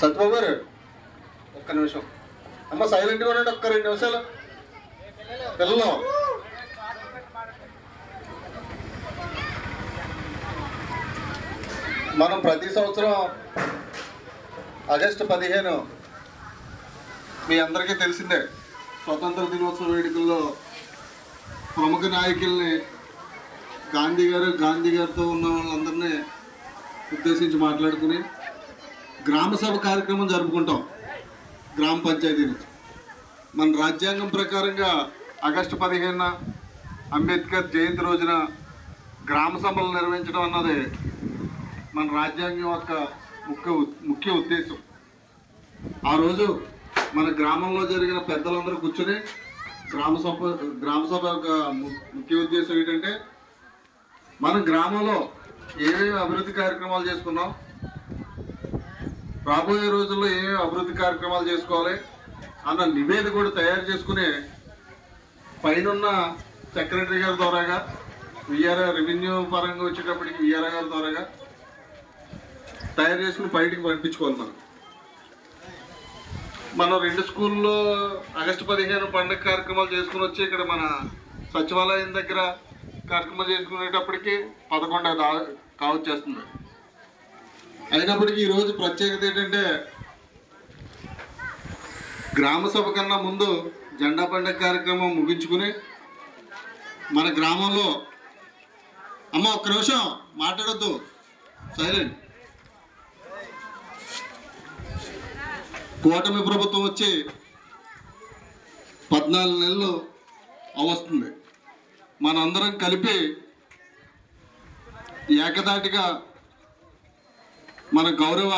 సత్యబాబు గారు ఒక్క నిమిషం. అమ్మ సైలెంట్గా ఉండండి ఒక్క రెండు నిమిషాలు. పిల్లలు. మనం ప్రతి సంవత్సరం ఆగస్టు పదిహేను మీ అందరికీ తెలిసిందే స్వతంత్ర దినోత్సవ వేడుకల్లో ప్రముఖ నాయకుల్ని గాంధీ గారు గాంధీ గారితో ఉన్న వాళ్ళందరినీ ఉద్దేశించి మాట్లాడుకుని గ్రామ సభ కార్యక్రమం జరుపుకుంటాం. గ్రామ పంచాయతీ నుంచి. మన రాజ్యాంగం ప్రకారంగా ఆగస్టు పదిహేనున అంబేద్కర్ జయంతి రోజున గ్రామ సభలు నిర్వహించడం అన్నది మన రాజ్యాంగం యొక్క ముఖ్య ఉ- ముఖ్య ఉద్దేశం. ఆ రోజు మన గ్రామంలో జరిగిన పెద్దలందరూ కూర్చొని గ్రామ సభ గ్రామ సభ యొక్క ము- ముఖ్య ఉద్దేశం ఏంటంటే మన గ్రామంలో ఏమేమి అభివృద్ధి కార్యక్రమాలు చేసుకున్నాం రాబోయే రోజుల్లో ఏ అభివృద్ధి కార్యక్రమాలు చేసుకోవాలి అన్న నివేదిక కూడా తయారు చేసుకునే పైనున్న సెక్రటరీ గారి ద్వారాగా విఆర్ రెవెన్యూ పరంగా వచ్చేటప్పటికి విఆర్ గారి ద్వారాగా తయారు చేసుకుని బయటికి పంపించుకోవాలి మనం. మనం రెండు స్కూల్లో ఆగస్టు పదిహేను పండుగ కార్యక్రమాలు చేసుకుని వచ్చి ఇక్కడ మన సచివాలయం దగ్గర కార్యక్రమాలు చేసుకునేటప్పటికి పదకొండు దా కావచ్చేస్తుంది అయినప్పటికీ ఈరోజు ప్రత్యేకత ఏంటంటే గ్రామ సభ కన్నా ముందు జెండా పండగ కార్యక్రమం ముగించుకుని మన గ్రామంలో అమ్మ ఒక్క నిమిషం మాట్లాడొద్దు. సైలెంట్. కూటమి ప్రభుత్వం వచ్చి పద్నాలుగు నెలలు అవస్తుంది. మనందరం కలిపి ఏకదాటిగా మన గౌరవ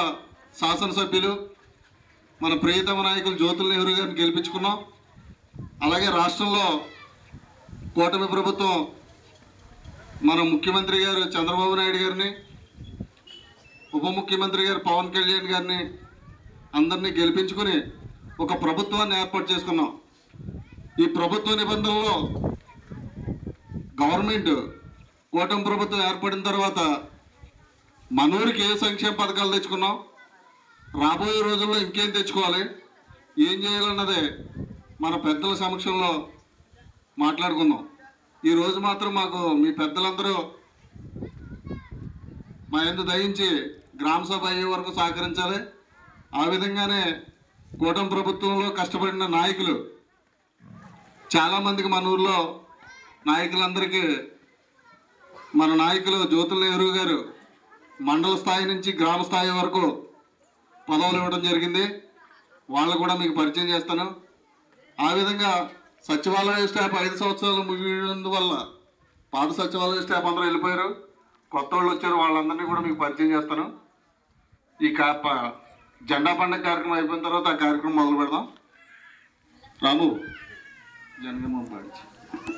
శాసనసభ్యులు మన ప్రియతమ నాయకులు జ్యోతుల నెహ్రూ గారిని గెలిపించుకున్నాం. అలాగే రాష్ట్రంలో కూటమి ప్రభుత్వం మన ముఖ్యమంత్రి గారు చంద్రబాబు నాయుడు గారిని ఉప ముఖ్యమంత్రి గారు పవన్ కళ్యాణ్ గారిని అందరినీ గెలిపించుకుని ఒక ప్రభుత్వాన్ని ఏర్పాటు చేసుకున్నాం. ఈ ప్రభుత్వ నిబంధనలో గవర్నమెంట్ కూటమి ప్రభుత్వం ఏర్పడిన తర్వాత మన ఊరికి ఏ సంక్షేమ పథకాలు తెచ్చుకున్నాం రాబోయే రోజుల్లో ఇంకేం తెచ్చుకోవాలి? ఏం చేయాలన్నదే మన పెద్దల సమక్షంలో మాట్లాడుకుందాం. ఈ రోజు మాత్రం మాకు మీ పెద్దలందరూ మా ఎందు దయించి గ్రామ సభ అయ్యే వరకు సహకరించాలి. ఆ విధంగానే కూటమి ప్రభుత్వంలో కష్టపడిన నాయకులు చాలామందికి మన ఊర్లో నాయకులందరికీ మన నాయకులు జ్యోతుల నెహ్రూ గారు మండల స్థాయి నుంచి గ్రామ స్థాయి వరకు పదవులు ఇవ్వడం జరిగింది. వాళ్ళు కూడా మీకు పరిచయం చేస్తాను. ఆ విధంగా సచివాలయ స్టాఫ్ ఐదు సంవత్సరాలు ముగినందువల్ల పాత సచివాలయ స్టాఫ్ అందరూ వెళ్ళిపోయారు. కొత్త వాళ్ళు వచ్చారు వాళ్ళందరినీ కూడా మీకు పరిచయం చేస్తాను. ఈ కా జెండా పండుగ కార్యక్రమం అయిపోయిన తర్వాత ఆ కార్యక్రమం మొదలు పెడదాం. రాము జనగణమం పాడించి